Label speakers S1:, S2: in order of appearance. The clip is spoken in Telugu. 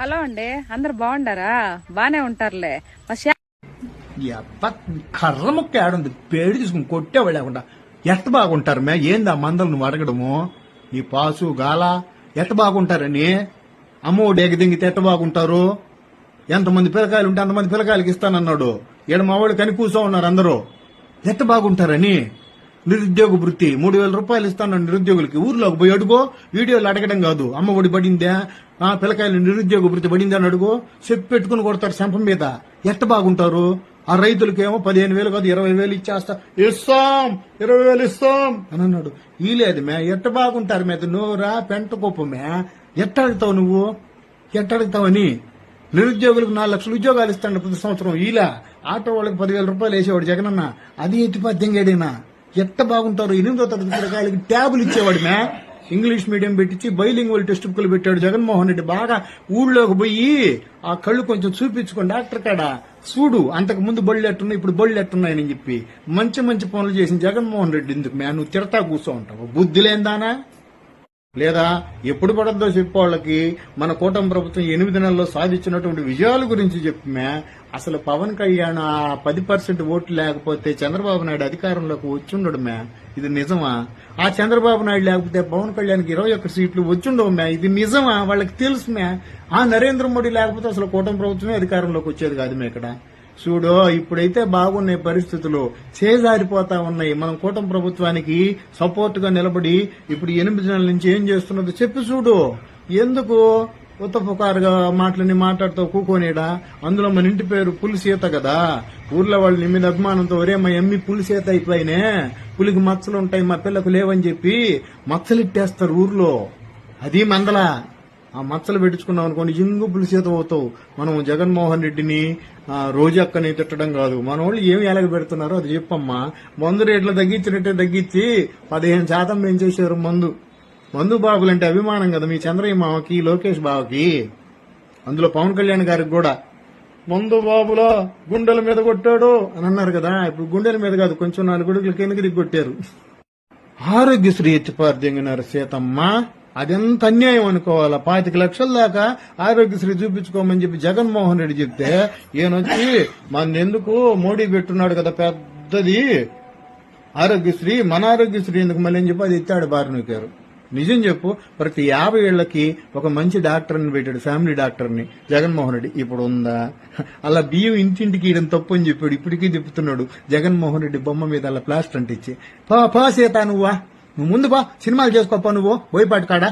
S1: హలో అండి అందరు బాగుండారా? బానే ఉంటారులే. మా
S2: కర్ర ముక్క ఏడుంది. పేడి తీసుకుని కొట్టేవాళ్ళు లేకుండా ఎంత బాగుంటారు మే? ఏంది ఆ మందలు నువ్వు అడగడము? నీ పాసు గాల ఎంత బాగుంటారని అమ్మఒడి ఎగదింగితే ఎట్ట బాగుంటారు? ఎంతమంది పిల్లకాయలు ఉంటే అంతమంది పిల్లకాయలకి ఇస్తానన్నాడు. ఈడ మా వాళ్ళు కని కూర్చో ఉన్నారు అందరూ. ఎట్ట బాగుంటారని? నిరుద్యోగ వృత్తి. మూడు వేల రూపాయలు ఇస్తాను నిరుద్యోగులకి ఊర్లోకి పోయి అడుగో. వీడియోలు అడగడం కాదు. అమ్మ ఒడి పడిందా? ఆ పిల్లకాయలు నిరుద్యోగ వృత్తి పడిందా అని అడుగు. చెప్పి పెట్టుకుని కొడతారు శంపం మీద. ఎట్ట బాగుంటారు? ఆ రైతులకేమో పదిహేను వేలు కాదు ఇరవై వేలు ఇచ్చేస్తా. ఇస్తాం! ఇరవై వేలు ఇస్తాం! అని అన్నాడు. ఈ లేదు మే. ఎట్ట బాగుంటారు మీద నోరా పెంట కుప్పమే ఎట్ట అడుగుతావు నువ్వు? ఎట్ట అడుగుతావని నిరుద్యోగులకు నాలుగు లక్షల ఉద్యోగాలు ఇస్తాడు ప్రతి సంవత్సరం. ఇలా ఆటో వాళ్ళకి పదివేల రూపాయలు వేసేవాడు జగనన్న. అది ఎత్తిపద్యంగాడేనా ఎంత బాగుంటారు ఎనిమిదో తరగతి పిల్లకాయలకి ట్యాబులు ఇచ్చేవాడు మే ఇంగ్లీష్ మీడియం పెట్టించి బైలింగ్వల్ టెస్ట్ బుక్లు పెట్టాడు జగన్మోహన్ రెడ్డి. బాగా ఊళ్ళోకి పోయి ఆ కళ్ళు కొంచెం చూపించుకోండి డాక్టర్ కాడ చూడు అంతకు ముందు బళ్ళు ఎట్టున్నాయి ఇప్పుడు బళ్ళు ఎట్టున్నాయని చెప్పి మంచి మంచి పనులు చేసిన జగన్మోహన్ రెడ్డి ఎందుకు మే నువ్వు తిడతా కూర్చో ఉంటావు బుద్ధి లేదానా లేదా ఎప్పుడు పడద్దో చెప్పేవాళ్ళకి మన కూటమి ప్రభుత్వం ఎనిమిది నెలల్లో సాధించినటువంటి విజయాల గురించి చెప్పమే అసలు పవన్ కళ్యాణ్ ఆ పది పర్సెంట్ ఓట్లు లేకపోతే చంద్రబాబు నాయుడు అధికారంలోకి వచ్చుండడు మే ఇది నిజమా? ఆ చంద్రబాబు నాయుడు లేకపోతే పవన్ కళ్యాణ్కి ఇరవై ఒక్క సీట్లు వచ్చుండవు ఇది నిజమా? వాళ్ళకి తెలుసు మే ఆ నరేంద్ర మోడీ లేకపోతే అసలు కూటమి ప్రభుత్వమే అధికారంలోకి వచ్చేది కాదు మే ఇక్కడ. చూడు ఇప్పుడైతే బాగున్నాయి పరిస్థితులు చేజారిపోతా ఉన్నాయి. మనం కూటమి ప్రభుత్వానికి సపోర్ట్గా నిలబడి ఇప్పుడు ఎనిమిది నెలల నుంచి ఏం చేస్తున్నదో చెప్పి చూడు. ఎందుకు ఉత్తపుకారుగా మాటలని మాట్లాడుతూ కూకోనేడా? అందులో మన ఇంటి పేరు పులిసీత కదా. ఊర్లో వాళ్ళు నీ మీద అభిమానంతో ఒరే మా ఎమ్మి పులిసీత అయిపోయినే. పులికి మచ్చలు ఉంటాయి మా పిల్లకు లేవని చెప్పి మచ్చలు ఇట్టేస్తారు ఊర్లో. అది మందల. ఆ మచ్చలు పెట్టించుకున్నాం అనుకోండి ఇంగు పులిసీత అవుతావు. మనం జగన్మోహన్ రెడ్డిని రోజు రోజక్కని తిట్టడం కాదు. మన వాళ్ళు ఏమి ఎలాగ పెడుతున్నారో అది చెప్పమ్మా. మందు రేట్లు తగ్గించినట్టే తగ్గించి పదిహేను శాతం పెంచేశారు మందు? మందు బాబులంటే అభిమానం కదా మీ చంద్రయ్య మావకి లోకేష్ బావకి? అందులో పవన్ కళ్యాణ్ గారికి కూడా. మందు బాబులో గుండెల మీద కొట్టాడు అని అన్నారు కదా. ఇప్పుడు గుండెల మీద కాదు కొంచెం నాలుగు గుడుకులు కిందకి దిగి కొట్టారు ఆరోగ్యశ్రీ ఎత్తిపార్దింగినారు సీతమ్మ అదెంత అన్యాయం అనుకోవాలా? పాతిక లక్షల దాకా ఆరోగ్యశ్రీ చూపించుకోమని చెప్పి జగన్మోహన్ రెడ్డి చెప్తే ఈయనొచ్చి మన ఎందుకు మోడీ పెట్టున్నాడు కదా పెద్దది. ఆరోగ్యశ్రీ మన ఆరోగ్యశ్రీ ఎందుకు మళ్ళీ? అని చెప్పి అది ఎత్తాడు బారినొక్కారు నిజం చెప్పు ప్రతి యాభై ఏళ్ళకి ఒక మంచి డాక్టర్ని పెట్టాడు ఫ్యామిలీ డాక్టర్ని జగన్మోహన్ రెడ్డి. ఇప్పుడు ఉందా అలా బియ్యం ఇంటింటికి ఇయడం తప్పు అని చెప్పాడు ఇప్పటికీ తిప్పుతున్నాడు జగన్మోహన్ రెడ్డి బొమ్మ మీద అలా ప్లాస్టర్ అంటించి పా పా సీత నువ్వా? నువ్వు ముందు బా సినిమాలు చేసుకోపా నువ్వు. బోయపాటి కాడా